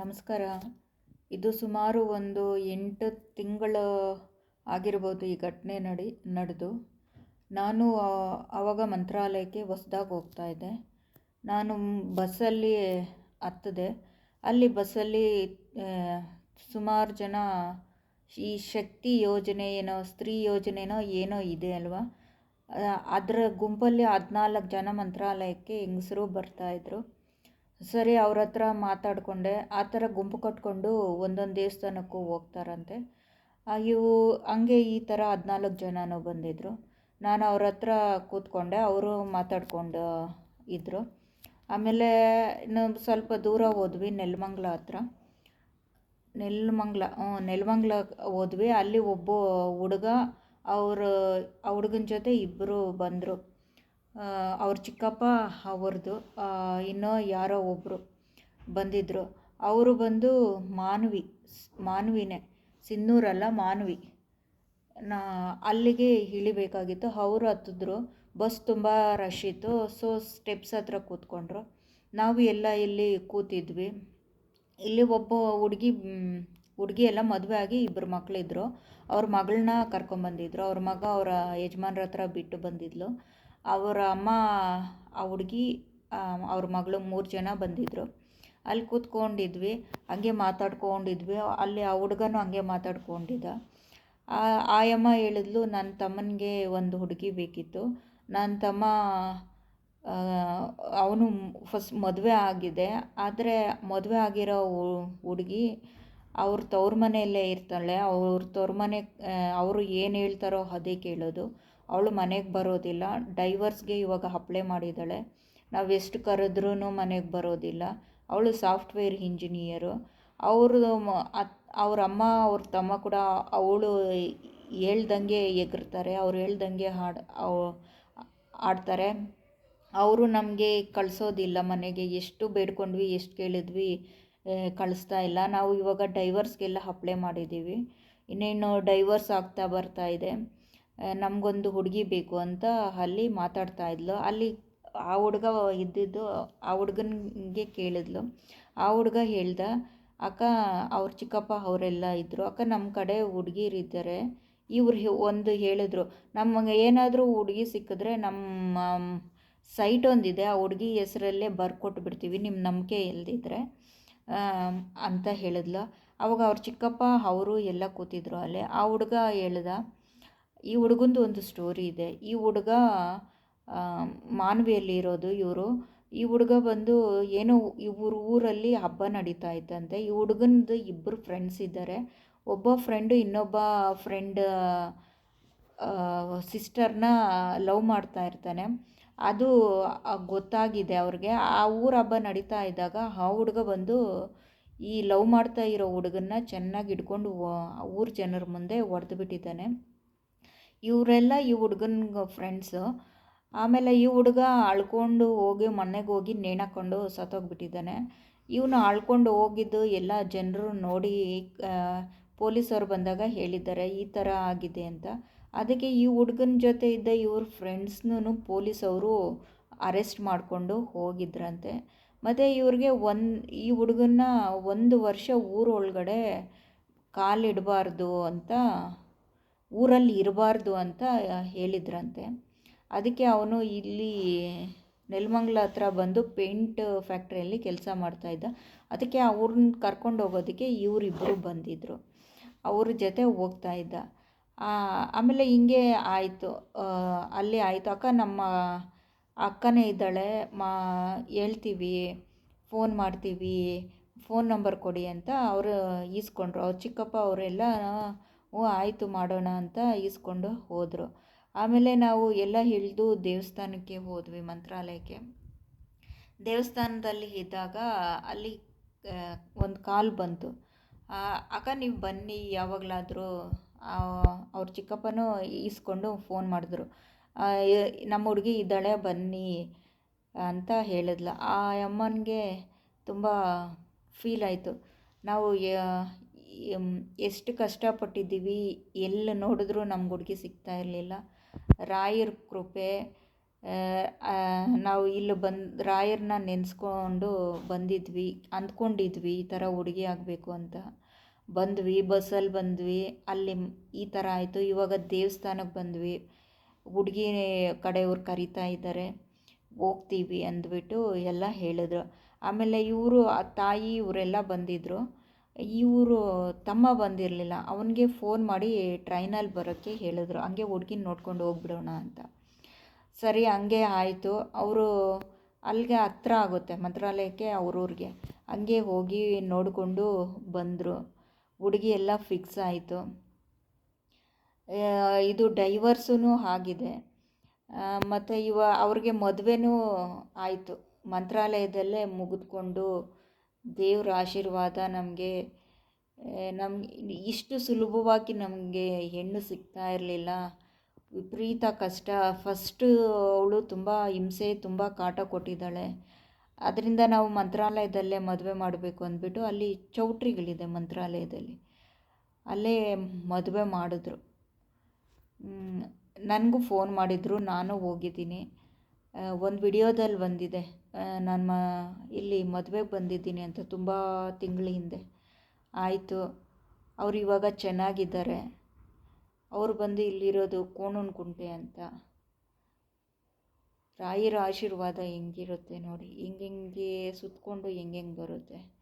ನಮಸ್ಕಾರ. ಇದು ಸುಮಾರು ಒಂದು ಎಂಟು ತಿಂಗಳು ಆಗಿರ್ಬೋದು ಈ ಘಟನೆ ನಡಿ, ನಡೆದು. ನಾನು ಆವಾಗ ಮಂತ್ರಾಲಯಕ್ಕೆ ಹೊಸ್ದಾಗಿ ಹೋಗ್ತಾ ಇದ್ದೆ. ನಾನು ಬಸ್ಸಲ್ಲಿ ಹತ್ತಿದೆ ಅಲ್ಲಿ ಬಸ್ಸಲ್ಲಿ ಸುಮಾರು ಜನ ಈ ಶಕ್ತಿ ಯೋಜನೆ ಏನೋ, ಸ್ತ್ರೀ ಯೋಜನೆನೋ ಏನೋ ಇದೆ ಅಲ್ವಾ? ಅದರ ಗುಂಪಲ್ಲಿ ಹದಿನಾಲ್ಕು ಜನ ಮಂತ್ರಾಲಯಕ್ಕೆ ಹೆಂಗಸರು ಬರ್ತಾಯಿದ್ರು ಸರಿ ಅವ್ರ ಹತ್ರ ಮಾತಾಡಿಕೊಂಡೆ. ಆ ಥರ ಗುಂಪು ಕಟ್ಕೊಂಡು ಒಂದೊಂದು ದೇವಸ್ಥಾನಕ್ಕೂ ಹೋಗ್ತಾರಂತೆ. ಇವು ಹಂಗೆ ಈ ಥರ ಹದಿನಾಲ್ಕು ಜನನೂ ಬಂದಿದ್ದರು ನಾನು ಅವ್ರ ಹತ್ರ ಕೂತ್ಕೊಂಡೆ, ಅವರು ಮಾತಾಡ್ಕೊಂಡು ಇದ್ದರು ಆಮೇಲೆ ಇನ್ನು ಸ್ವಲ್ಪ ದೂರ ಹೋದ್ವಿ, ನೆಲಮಂಗ್ಲ ಹತ್ರ. ನೆಲಮಂಗ್ಲ, ಹ್ಞೂ, ನೆಲಮಂಗ್ಲ ಹೋದ್ವಿ. ಅಲ್ಲಿ ಒಬ್ಬ ಹುಡುಗ, ಅವರು, ಆ ಹುಡುಗನ ಜೊತೆ ಇಬ್ಬರು ಬಂದರು. ಅವ್ರ ಚಿಕ್ಕಪ್ಪ ಅವ್ರದ್ದು ಇನ್ನೂ ಯಾರೋ ಒಬ್ಬರು ಬಂದಿದ್ದರು ಅವರು ಬಂದು ಮಾನ್ವಿ ಮಾನ್ವಿನೇ, ಸಿನ್ನೂರಲ್ಲ ಮಾನ್ವಿ. ನಾ, ಅಲ್ಲಿಗೆ ಇಳಿಬೇಕಾಗಿತ್ತು. ಅವರು ಹತ್ತಿದ್ರು ಬಸ್ ತುಂಬ ರಶ್ ಇತ್ತು. ಸೊ ಸ್ಟೆಪ್ಸ್ ಹತ್ರ ಕೂತ್ಕೊಂಡ್ರು. ನಾವು ಎಲ್ಲ ಇಲ್ಲಿ ಕೂತಿದ್ವಿ. ಇಲ್ಲಿ ಒಬ್ಬ ಹುಡುಗಿ ಹುಡುಗಿ ಎಲ್ಲ ಮದುವೆ ಆಗಿ ಇಬ್ಬರು ಮಕ್ಕಳಿದ್ರು ಅವ್ರ ಮಗಳನ್ನ ಕರ್ಕೊಂಬಂದಿದ್ರು. ಅವ್ರ ಮಗ ಅವರ ಯಜಮಾನ್ರ ಹತ್ರ ಬಿಟ್ಟು ಬಂದಿದ್ಲು. ಅವರ ಅಮ್ಮ, ಆ ಹುಡುಗಿ ಅವ್ರ ಮಗಳು ಮೂರು ಜನ ಬಂದಿದ್ದರು ಅಲ್ಲಿ ಕೂತ್ಕೊಂಡಿದ್ವಿ, ಹಂಗೆ ಮಾತಾಡ್ಕೊಂಡಿದ್ವಿ. ಅಲ್ಲಿ ಆ ಹುಡುಗನೂ ಹಂಗೆ ಮಾತಾಡ್ಕೊಂಡಿದ್ದ. ಆಯಮ್ಮ ಹೇಳಿದ್ಲು ನನ್ನ ತಮ್ಮನಿಗೆ ಒಂದು ಹುಡುಗಿ ಬೇಕಿತ್ತು. ನನ್ನ ತಮ್ಮ ಅವನು ಫಸ್ಟ್ ಮದುವೆ ಆಗಿದೆ. ಆದರೆ ಮದುವೆ ಆಗಿರೋ ಹುಡುಗಿ ಅವ್ರ ತವ್ರ ಮನೆಯಲ್ಲೇ ಇರ್ತಾಳೆ. ಅವ್ರ ತವ್ರ ಮನೆ ಅವರು ಏನು ಹೇಳ್ತಾರೋ ಅದೇ ಕೇಳೋದು. ಅವಳು ಮನೆಗೆ ಬರೋದಿಲ್ಲ. ಡೈವರ್ಸ್ಗೆ ಇವಾಗ ಅಪ್ಲೈ ಮಾಡಿದ್ದಾಳೆ. ನಾವು ಎಷ್ಟು ಕರೆದ್ರೂ ಮನೆಗೆ ಬರೋದಿಲ್ಲ. ಅವಳು ಸಾಫ್ಟ್ವೇರ್ ಇಂಜಿನಿಯರು. ಅವರು ಅವ್ರ ಅಮ್ಮ, ಅವ್ರ ತಮ್ಮ ಕೂಡ ಅವಳು ಹೇಳ್ದಂಗೆ ಎಗರ್ತಾರೆ. ಅವ್ರು ಹೇಳ್ದಂಗೆ ಹಾಡು ಆಡ್ತಾರೆ ಅವರು ನಮಗೆ ಕಳಿಸೋದಿಲ್ಲ ಮನೆಗೆ. ಎಷ್ಟು ಬೇಡ್ಕೊಂಡ್ವಿ, ಎಷ್ಟು ಕೇಳಿದ್ವಿ ಕಳಿಸ್ತಾ ಇಲ್ಲ. ನಾವು ಇವಾಗ ಡೈವರ್ಸ್ಗೆಲ್ಲ ಅಪ್ಲೈ ಮಾಡಿದ್ದೀವಿ. ಇನ್ನೇನು ಡೈವರ್ಸ್ ಆಗ್ತಾ ಬರ್ತಾ ಇದೆ. ನಮಗೊಂದು ಹುಡುಗಿ ಬೇಕು ಅಂತ ಅಲ್ಲಿ ಮಾತಾಡ್ತಾ ಇದ್ಲು. ಅಲ್ಲಿ ಆ ಹುಡುಗ ಇದ್ದಿದ್ದು ಆ ಹುಡುಗನಿಗೆ ಕೇಳಿದ್ಲು. ಆ ಹುಡುಗ ಹೇಳ್ದ, ಅಕ್ಕ, ಅವ್ರ ಚಿಕ್ಕಪ್ಪ ಅವರೆಲ್ಲ ಇದ್ದರು ಅಕ್ಕ ನಮ್ಮ ಕಡೆ ಹುಡುಗಿರಿದ್ದಾರೆ ಇವ್ರು ಒಂದು ಹೇಳಿದ್ರು, ನಮಗೆ ಏನಾದರೂ ಹುಡುಗಿ ಸಿಕ್ಕಿದ್ರೆ ನಮ್ಮ ಸೈಟ್ ಒಂದಿದೆ. ಆ ಹುಡುಗಿ ಹೆಸರಲ್ಲೇ ಬರ್ಕೊಟ್ಟು ಬಿಡ್ತೀವಿ ನಿಮ್ಮ ನಂಬಿಕೆ ಇಲ್ದಿದ್ರೆ. ಅಂತ ಹೇಳಿದ್ಲು. ಅವಾಗ ಅವ್ರ ಚಿಕ್ಕಪ್ಪ ಅವರು ಎಲ್ಲ ಕೂತಿದ್ರು ಅಲ್ಲೇ. ಆ ಹುಡುಗ ಹೇಳ್ದ ಈ ಹುಡುಗಂದು ಒಂದು ಸ್ಟೋರಿ ಇದೆ. ಈ ಹುಡುಗ ಮಾನ್ವಿಯಲ್ಲಿ ಇರೋದು ಇವರು. ಈ ಹುಡುಗ ಬಂದು ಏನೋ ಇವ್ರ ಊರಲ್ಲಿ ಹಬ್ಬ ನಡೀತಾ ಇತ್ತಂತೆ ಈ ಹುಡುಗನದು ಇಬ್ಬರು ಫ್ರೆಂಡ್ಸ್ ಇದ್ದಾರೆ. ಒಬ್ಬ ಫ್ರೆಂಡು ಇನ್ನೊಬ್ಬ ಫ್ರೆಂಡ್ ಸಿಸ್ಟರ್ನ ಲವ್ ಮಾಡ್ತಾ ಇರ್ತಾನೆ. ಅದು ಗೊತ್ತಾಗಿದೆ ಅವ್ರಿಗೆ. ಆ ಊರ ಹಬ್ಬ ನಡೀತಾ ಇದ್ದಾಗ ಆ ಹುಡುಗ ಬಂದು ಈ ಲವ್ ಮಾಡ್ತಾ ಇರೋ ಹುಡುಗನ್ನ ಚೆನ್ನಾಗಿ ಹಿಡ್ಕೊಂಡು ಊರ ಜನರ ಮುಂದೆ ಹೊಡೆದು ಬಿಟ್ಟಿದ್ದಾನೆ. ಇವರೆಲ್ಲ ಈ ಹುಡುಗನ ಫ್ರೆಂಡ್ಸು ಆಮೇಲೆ ಈ ಹುಡುಗ ಅಳ್ಕೊಂಡು ಹೋಗಿ ಮನೆಗೆ ಹೋಗಿ ನೇಣಾಕೊಂಡು ಸತ್ತೋಗ್ಬಿಟ್ಟಿದ್ದಾನೆ. ಇವನು ಅಳ್ಕೊಂಡು ಹೋಗಿದ್ದು ಎಲ್ಲ ಜನರು ನೋಡಿ ಪೊಲೀಸರು ಬಂದಾಗ ಹೇಳಿದ್ದಾರೆ, ಈ ಥರ ಆಗಿದೆ ಅಂತ. ಅದಕ್ಕೆ ಈ ಹುಡುಗನ ಜೊತೆ ಇದ್ದ ಇವ್ರ ಫ್ರೆಂಡ್ಸ್ನೂ ಪೊಲೀಸವರು ಅರೆಸ್ಟ್ ಮಾಡಿಕೊಂಡು ಹೋಗಿದ್ರಂತೆ. ಮತ್ತು ಇವ್ರಿಗೆ ಒಂದು, ಈ ಹುಡುಗನ್ನ ಒಂದು ವರ್ಷ ಊರೊಳಗಡೆ ಕಾಲಿಡಬಾರ್ದು ಅಂತ ಊರಲ್ಲಿ ಇರಬಾರ್ದು ಅಂತ ಹೇಳಿದ್ರಂತೆ. ಅದಕ್ಕೆ ಅವನು ಇಲ್ಲಿ ನೆಲಮಂಗ್ಲ ಹತ್ರ ಬಂದು ಪೇಂಟ್ ಫ್ಯಾಕ್ಟ್ರಿಯಲ್ಲಿ ಕೆಲಸ ಮಾಡ್ತಾಯಿದ್ದ ಅದಕ್ಕೆ ಅವ್ರನ್ನ ಕರ್ಕೊಂಡು ಹೋಗೋದಕ್ಕೆ ಇವರಿಬ್ಬರು ಬಂದಿದ್ದರು ಅವ್ರ ಜೊತೆ ಹೋಗ್ತಾ ಇದ್ದ. ಆಮೇಲೆ ಹಿಂಗೆ ಆಯಿತು. ಅಲ್ಲಿ ಆಯಿತು. ಅಕ್ಕ ನಮ್ಮ ಅಕ್ಕನೇ ಇದ್ದಾಳೆ. ಮಾ, ಹೇಳ್ತೀವಿ, ಫೋನ್ ಮಾಡ್ತೀವಿ, ಫೋನ್ ನಂಬರ್ ಕೊಡಿ ಅಂತ ಅವರು ಈಸ್ಕೊಂಡ್ರು. ಅವ್ರ ಚಿಕ್ಕಪ್ಪ ಅವರೆಲ್ಲ ಹ್ಞೂ ಆಯಿತು ಮಾಡೋಣ ಅಂತ ಈಸ್ಕೊಂಡು ಹೋದರು. ಆಮೇಲೆ ನಾವು ಎಲ್ಲ ಇಳಿದು ದೇವಸ್ಥಾನಕ್ಕೆ ಹೋದ್ವಿ ಮಂತ್ರಾಲಯಕ್ಕೆ. ದೇವಸ್ಥಾನದಲ್ಲಿ ಇದ್ದಾಗ ಅಲ್ಲಿ ಒಂದು ಕಾಲ್ ಬಂತು. ಅಕ್ಕ, ನೀವು ಬನ್ನಿ, ಯಾವಾಗಲಾದರೂ. ಅವ್ರ ಚಿಕ್ಕಪ್ಪನೂ ಈಸ್ಕೊಂಡು ಫೋನ್ ಮಾಡಿದ್ರು. ನಮ್ಮ ಹುಡುಗಿ ಇದ್ದಾಳೆ, ಬನ್ನಿ, ಅಂತ ಹೇಳಿದ್ಲು. ಆ ಅಮ್ಮನಿಗೆ ತುಂಬ ಫೀಲ್ ಆಯಿತು. ನಾವು ಎಷ್ಟು ಕಷ್ಟಪಟ್ಟಿದ್ದೀವಿ, ಎಲ್ಲಿ ನೋಡಿದ್ರೂ ನಮ್ಗೆ ಹುಡುಗಿ ಸಿಗ್ತಾ ಇರಲಿಲ್ಲ. ರಾಯರ ಕೃಪೆ ನಾವು ಇಲ್ಲಿ ಬಂದು, ರಾಯರನ್ನ ನೆನೆಸ್ಕೊಂಡು ಬಂದಿದ್ವಿ, ಅಂದ್ಕೊಂಡಿದ್ವಿ, ಈ ಥರ ಹುಡುಗಿ ಆಗಬೇಕು ಅಂತ. ಬಂದ್ವಿ, ಬಸ್ಸಲ್ಲಿ ಬಂದ್ವಿ, ಅಲ್ಲಿ ಈ ಥರ ಆಯಿತು, ಇವಾಗ ದೇವಸ್ಥಾನಕ್ಕೆ ಬಂದ್ವಿ. ಹುಡುಗಿ ಕಡೆಯವ್ರು ಕರಿತಾ ಇದ್ದಾರೆ, ಹೋಗ್ತೀವಿ ಅಂದ್ಬಿಟ್ಟು ಎಲ್ಲ ಹೇಳಿದ್ರು. ಆಮೇಲೆ ಇವರು, ಆ ತಾಯಿ ಇವರೆಲ್ಲ ಬಂದಿದ್ದರು ಇವರು ತಮ್ಮ ಬಂದಿರಲಿಲ್ಲ. ಅವನಿಗೆ ಫೋನ್ ಮಾಡಿ ಟ್ರೈನಲ್ಲಿ ಬರೋಕ್ಕೆ ಹೇಳಿದ್ರು. ಹಂಗೆ ಹುಡ್ಗಿನ ನೋಡ್ಕೊಂಡು ಹೋಗ್ಬಿಡೋಣ ಅಂತ. ಸರಿ, ಹಂಗೆ ಆಯಿತು. ಅವರು ಅಲ್ಲಿಗೆ ಹತ್ರ ಆಗುತ್ತೆ, ಮಂತ್ರಾಲಯಕ್ಕೆ ಅವ್ರೂರಿಗೆ ಹಂಗೆ ಹೋಗಿ ನೋಡಿಕೊಂಡು ಬಂದರು. ಹುಡುಗಿ ಎಲ್ಲ ಫಿಕ್ಸ್ ಆಯಿತು. ಇದು ಡೈವರ್ಸೂ ಆಗಿದೆ. ಮತ್ತು ಇವ, ಅವ್ರಿಗೆ ಮದುವೆನೂ ಆಯಿತು. ಮಂತ್ರಾಲಯದಲ್ಲೇ ಮುಗಿದ್ಕೊಂಡು ದೇವ್ರ ಆಶೀರ್ವಾದ ನಮಗೆ ನಮ್ಗೆ ಇಷ್ಟು ಸುಲಭವಾಗಿ ನಮಗೆ ಹೆಣ್ಣು ಸಿಗ್ತಾ ಇರಲಿಲ್ಲ. ವಿಪರೀತ ಕಷ್ಟ. ಫಸ್ಟು ಅವಳು ತುಂಬ ಹಿಂಸೆ, ತುಂಬ ಕಾಟ ಕೊಟ್ಟಿದ್ದಾಳೆ. ಅದರಿಂದ ನಾವು ಮಂತ್ರಾಲಯದಲ್ಲೇ ಮದುವೆ ಮಾಡಬೇಕು ಅಂದ್ಬಿಟ್ಟು ಅಲ್ಲಿ ಚೌಟ್ರಿಗಳಿದೆ ಮಂತ್ರಾಲಯದಲ್ಲಿ. ಅಲ್ಲೇ ಮದುವೆ ಮಾಡಿದ್ರು. ನನಗೂ ಫೋನ್ ಮಾಡಿದರು. ನಾನು ಹೋಗಿದ್ದೀನಿ. ಒಂದು ವಿಡಿಯೋದಲ್ಲಿ ಬಂದಿದೆ. ನಾನು ಮ, ಇಲ್ಲಿ ಮದುವೆಗೆ ಬಂದಿದ್ದೀನಿ ಅಂತ ತುಂಬ ತಿಂಗಳ ಹಿಂದೆ. ಆಯಿತು. ಅವ್ರು ಇವಾಗ ಚೆನ್ನಾಗಿದ್ದಾರೆ. ಅವ್ರು ಬಂದು ಇಲ್ಲಿರೋದು ಕೋಣನಕುಂಟೆ ಅಂತ. ರಾಯರ ಆಶೀರ್ವಾದ ಹೆಂಗಿರುತ್ತೆ ನೋಡಿ. ಹೆಂಗೆಂಗೆ ಸುತ್ತಕೊಂಡು ಹೆಂಗೆಂಗೆ ಬರುತ್ತೆ.